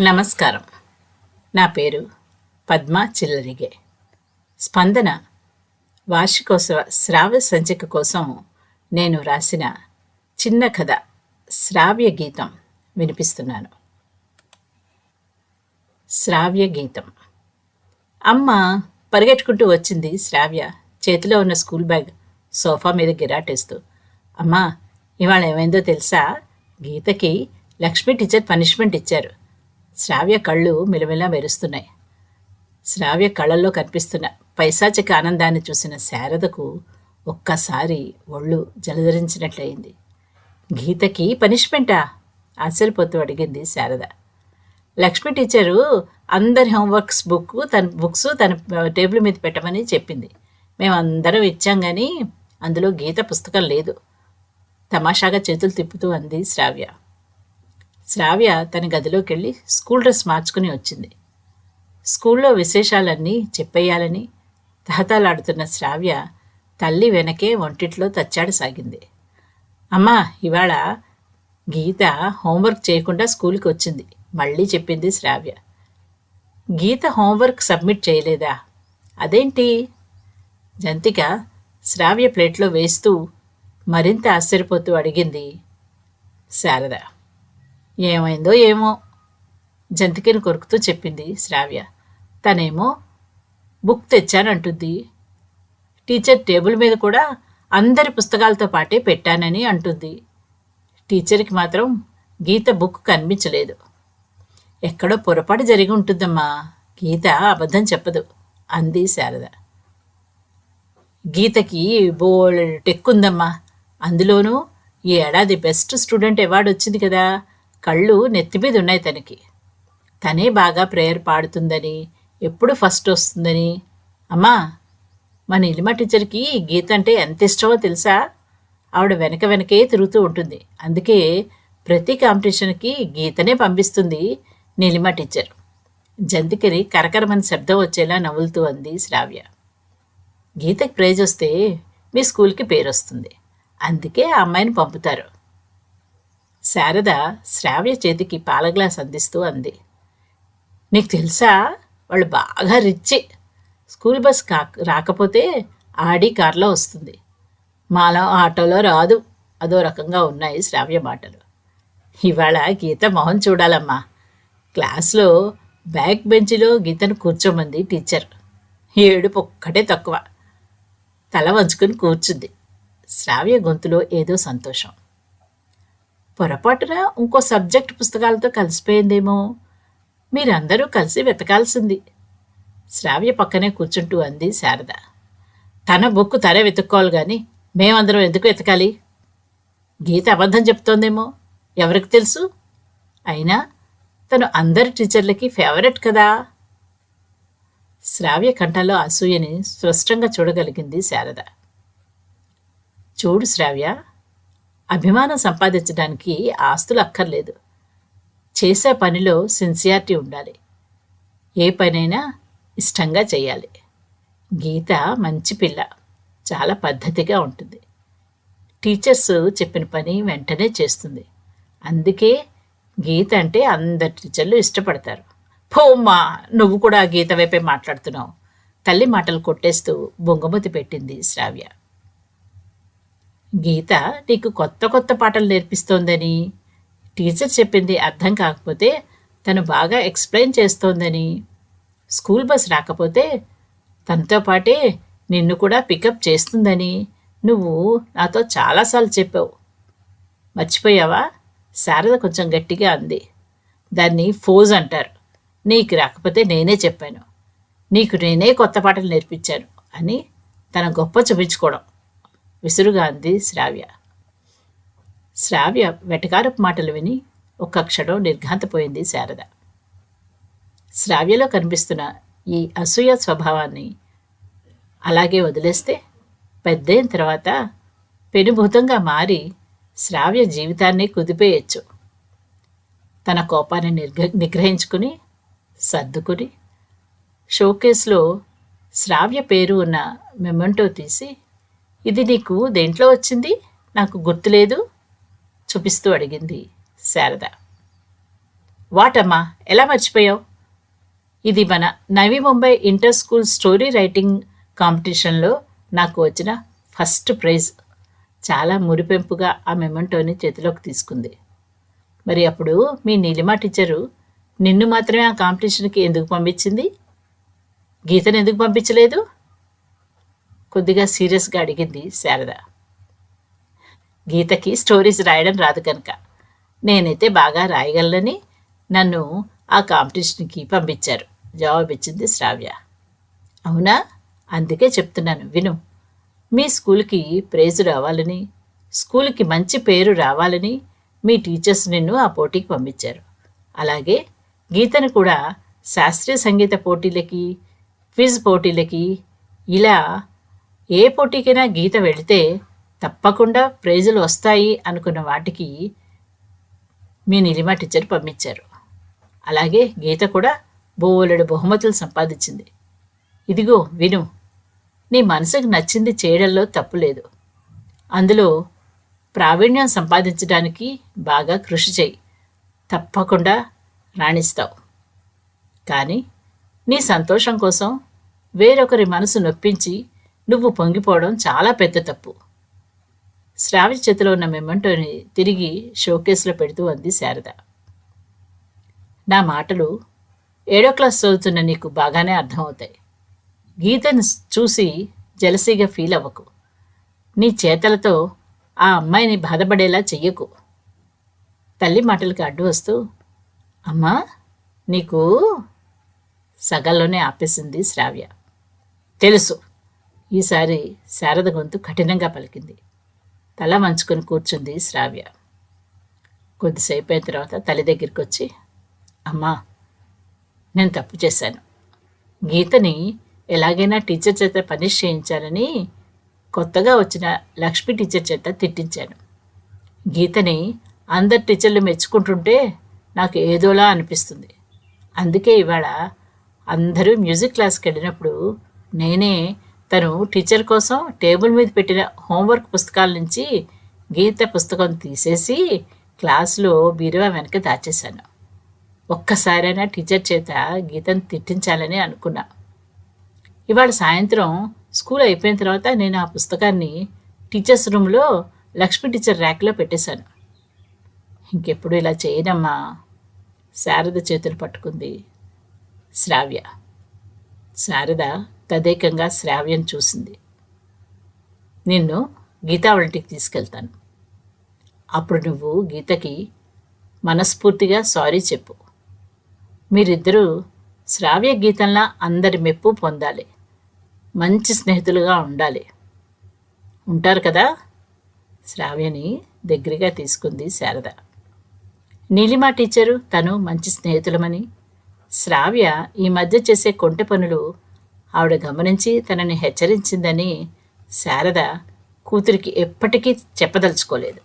నమస్కారం. నా పేరు పద్మా చిల్లరిగే. స్పందన వార్షికోత్సవ శ్రావ్య సంచిక కోసం నేను రాసిన చిన్న కథ శ్రావ్య గీతం వినిపిస్తున్నాను. శ్రావ్య గీతం. అమ్మ పరిగెట్టుకుంటూ వచ్చింది శ్రావ్య. చేతిలో ఉన్న స్కూల్ బ్యాగ్ సోఫా మీద గిరాటేస్తూ అమ్మా ఇవాళ ఏమైందో తెలుసా? గీతకి లక్ష్మి టీచర్ పనిష్మెంట్ ఇచ్చారు. శ్రావ్య కళ్ళు మిలమిలా మెరుస్తున్నాయి. శ్రావ్య కళ్ళల్లో కనిపిస్తున్న పైశాచిక ఆనందాన్ని చూసిన శారదకు ఒక్కసారి ఒళ్ళు జలధరించినట్లయింది. గీతకి పనిష్మెంటా? ఆశ్చర్యపోతూ అడిగింది శారద. లక్ష్మి టీచరు అందరి హోంవర్క్స్ బుక్ తన బుక్స్ తన టేబుల్ మీద పెట్టమని చెప్పింది. మేమందరం ఇచ్చాం కానీ అందులో గీత పుస్తకం లేదు. తమాషాగా చేతులు తిప్పుతూ అంది శ్రావ్య. శ్రావ్య తన గదిలోకి వెళ్ళి స్కూల్ డ్రెస్ మార్చుకుని వచ్చింది. స్కూల్లో విశేషాలన్నీ చెప్పేయాలని తహతాలాడుతున్న శ్రావ్య తల్లి వెనకే వంటిట్లో తచ్చాడసాగింది అమ్మా ఇవాళ గీత హోంవర్క్ చేయకుండా స్కూల్కి వచ్చింది మళ్ళీ చెప్పింది శ్రావ్య. గీత హోంవర్క్ సబ్మిట్ చేయలేదా? అదేంటి? జంతిక శ్రావ్య ప్లేట్లో వేస్తూ మరింత ఆశ్చర్యపోతూ అడిగింది. శారద ఏమైందో ఏమో జంతికని కొరుకుతూ చెప్పింది శ్రావ్య. తనేమో బుక్ తెచ్చానంటుంది. టీచర్ టేబుల్ మీద కూడా అందరి పుస్తకాలతో పాటే పెట్టానని అంటుంది. టీచర్కి మాత్రం గీత బుక్ కనిపించలేదు. ఎక్కడో పొరపాటు జరిగి ఉంటుందమ్మా. గీత అబద్ధం చెప్పదు అంది శారద. గీతకి బోల్డ్ టెక్ ఉందమ్మా అందులోనూ ఈ ఏడాది బెస్ట్ స్టూడెంట్ అవార్డు వచ్చింది కదా. కళ్ళు నెత్తి మీద ఉన్నాయి తనకి. తనే బాగా ప్రేయర్ పాడుతుందని ఎప్పుడు ఫస్ట్ వస్తుందని. అమ్మా మన ఇలిమ టీచర్కి గీత అంటే ఎంత ఇష్టమో తెలుసా? ఆవిడ వెనక వెనకే తిరుగుతూ ఉంటుంది. అందుకే ప్రతి కాంపిటీషన్కి గీతనే పంపిస్తుంది నీలిమ టీచర్. జంతికరి కరకరమని శబ్దం వచ్చేలా నవ్వులుతూ అంది శ్రావ్య. గీతకి ప్రైజ్ వస్తే మీ స్కూల్కి పేరు వస్తుంది. అందుకే ఆ అమ్మాయిని పంపుతారు. శారద శ్రావ్య చేతికి పాల గ్లాస్ అందిస్తూ అంది. నీకు తెలుసా? వాళ్ళు బాగా రిచ్. స్కూల్ బస్ కా రాకపోతే ఆడి కార్లో వస్తుంది. మాలో ఆటోలో రాదు. అదో రకంగా ఉన్నాయి శ్రావ్య మాటలు. ఇవాళ గీత మొహం చూడాలమ్మా. క్లాస్లో బ్యాక్ బెంచ్లో గీతను కూర్చోమంది టీచర్. ఏడుపు ఒక్కటే తక్కువ. తల వంచుకుని కూర్చుంది. శ్రావ్య గొంతులో ఏదో సంతోషం. పొరపాటున ఇంకో సబ్జెక్ట్ పుస్తకాలతో కలిసిపోయిందేమో. మీరందరూ కలిసి వెతకాల్సింది. శ్రావ్య పక్కనే కూర్చుంటూ అంది శారద. తన బుక్ తనే వెతుక్కోవాలి కానీ మేమందరం ఎందుకు వెతకాలి? గీత అబద్ధం చెప్తోందేమో. ఎవరికి తెలుసు? అయినా తను అందరి టీచర్లకి ఫేవరెట్ కదా. శ్రావ్య కంఠంలో అసూయని స్పష్టంగా చూడగలిగింది శారద. చూడు శ్రావ్య అభిమానం సంపాదించడానికి ఆస్తులు అక్కర్లేదు. చేసే పనిలో సిన్సియారిటీ ఉండాలి. ఏ పనైనా ఇష్టంగా చేయాలి. గీత మంచి పిల్ల. చాలా పద్ధతిగా ఉంటుంది. టీచర్స్ చెప్పిన పని వెంటనే చేస్తుంది. అందుకే గీత అంటే అందరి టీచర్లు ఇష్టపడతారు. పోమ్మా నువ్వు కూడా గీత వైపే మాట్లాడుతున్నావు. తల్లి మాటలు కొట్టేస్తూ బొంగమతి పెట్టింది శ్రావ్య. గీత నీకు కొత్త కొత్త పాటలు నేర్పిస్తోందని. టీచర్ చెప్పింది అర్థం కాకపోతే తను బాగా ఎక్స్ప్లెయిన్ చేస్తోందని. స్కూల్ బస్ రాకపోతే తనతో పాటే నిన్ను కూడా పికప్ చేస్తుందని నువ్వు నాతో చాలాసార్లు చెప్పావు. మర్చిపోయావా? శారద కొంచెం గట్టిగా అంది. దాన్ని ఫోజ్ అంటారు. నీకు రాకపోతే నేనే చెప్పాను. నీకు నేనే కొత్త పాటలు నేర్పించాను అని తన గొప్ప చూపించుకోవడం. విసురుగా అంది శ్రావ్య. శ్రావ్య వెటకారపు మాటలు విని ఒక్క క్షణం నిర్ఘాంతపోయింది శారద. శ్రావ్యలో కనిపిస్తున్న ఈ అసూయ స్వభావాన్ని అలాగే వదిలేస్తే పెద్దయిన తర్వాత పెనుభూతంగా మారి శ్రావ్య జీవితాన్ని కుదిపేయచ్చు. తన కోపాన్ని నిర్గ నిగ్రహించుకుని సర్దుకుని షోకేస్లో శ్రావ్య పేరు ఉన్న మెమెంటో తీసి ఇది నీకు దేంట్లో వచ్చింది? నాకు గుర్తులేదు చూపిస్తూ అడిగింది శారద. వాటమ్మా ఎలా మర్చిపోయావు? ఇది మన Navi Mumbai inter school story writing కాంపిటీషన్లో నాకు వచ్చిన ఫస్ట్ ప్రైజ్. చాలా మురిపెంపుగా ఆ మెమెంటోని చేతిలోకి తీసుకుంది. మరి అప్పుడు మీ నీలిమా టీచరు నిన్ను మాత్రమే ఆ కాంపిటీషన్కి ఎందుకు పంపించింది? గీతను ఎందుకు పంపించలేదు? కొద్దిగా సీరియస్గా అడిగింది శారద. గీతకి స్టోరీస్ రాయడం రాదు కనుక. నేనైతే బాగా రాయగలనని నన్ను ఆ కాంపిటీషన్కి పంపించారు. జవాబిచ్చింది శ్రావ్య. అవునా? అందుకే చెప్తున్నాను విను. మీ స్కూల్కి ప్రైజ్ రావాలని స్కూల్కి మంచి పేరు రావాలని మీ టీచర్స్ నిన్ను ఆ పోటీకి పంపించారు. అలాగే గీతను కూడా శాస్త్రీయ సంగీత పోటీలకి క్విజ్ పోటీలకి ఇలా ఏ పోటీకైనా గీత వెళితే తప్పకుండా ప్రైజులు వస్తాయి అనుకున్న వాటికి మీ నిలిమా టీచర్ పంపించారు. అలాగే గీత కూడా బోలెడు బహుమతులు సంపాదించింది. ఇదిగో విను నీ మనసుకు నచ్చింది చేయడంలో తప్పు లేదు. అందులో ప్రావీణ్యం సంపాదించడానికి బాగా కృషి చేయి. తప్పకుండా రాణిస్తావు. కానీ నీ సంతోషం కోసం వేరొకరి మనసు నొప్పించి నువ్వు పొంగిపోవడం చాలా పెద్ద తప్పు. శ్రావ్య చేతిలో ఉన్న మెమంటోని తిరిగి షోకేస్లో పెడుతూ అంది శారద. నా మాటలు ఏడో క్లాస్ చదువుతున్న నీకు బాగానే అర్థమవుతాయి. గీతను చూసి జలసీగా ఫీల్ అవ్వకు. నీ చేతలతో ఆ అమ్మాయిని బాధపడేలా చెయ్యకు. తల్లి మాటలకి అడ్డు వస్తూ అమ్మా నీకు సగల్లోనే ఆపేసింది శ్రావ్య. తెలుసు. ఈసారి శారద గొంతు కఠినంగా పలికింది. తల మంచుకొని కూర్చుంది శ్రావ్య. కొద్దిసేపు అయిన తర్వాత తల్లి దగ్గరికి వచ్చి అమ్మా నేను తప్పు చేశాను. గీతని ఎలాగైనా టీచర్ చేత పనిష్ చేయించాలని కొత్తగా వచ్చిన లక్ష్మి టీచర్ చేత తిట్టించాను. గీతని అందరు టీచర్లు మెచ్చుకుంటుంటే నాకు ఏదోలా అనిపిస్తుంది. అందుకే ఇవాళ అందరూ మ్యూజిక్ క్లాస్కి వెళ్ళినప్పుడు నేనే తను టీచర్ కోసం టేబుల్ మీద పెట్టిన హోంవర్క్ పుస్తకాల నుంచి గీత పుస్తకం తీసేసి క్లాసులో బీరువా వెనక దాచేశాను. ఒక్కసారైనా టీచర్ చేత గీతను తిట్టించాలని అనుకున్నా. ఇవాళ సాయంత్రం స్కూల్ అయిపోయిన తర్వాత నేను ఆ పుస్తకాన్ని టీచర్స్ రూమ్లో లక్ష్మి టీచర్ ర్యాక్లో పెట్టేశాను. ఇంకెప్పుడు ఇలా చేయనమ్మా? శారద చేతులు పట్టుకుంది శ్రావ్య. శారద తదేకంగా శ్రావ్యం చూసింది. నిన్ను గీతా తీసుకెళ్తాను. అప్పుడు నువ్వు గీతకి మనస్ఫూర్తిగా సారీ చెప్పు. మీరిద్దరూ శ్రావ్య గీతంలా అందరి మెప్పు పొందాలి. మంచి స్నేహితులుగా ఉండాలి. ఉంటారు కదా? శ్రావ్యని దగ్గరగా తీసుకుంది శారద. నీలిమా టీచరు తను మంచి స్నేహితులమని. శ్రావ్య ఈ మధ్య చేసే కొంటె పనులు ఆవిడ గమనించి తనని హెచ్చరించిందని శారద కూతురికి ఎప్పటికీ చెప్పదలుచుకోలేదు.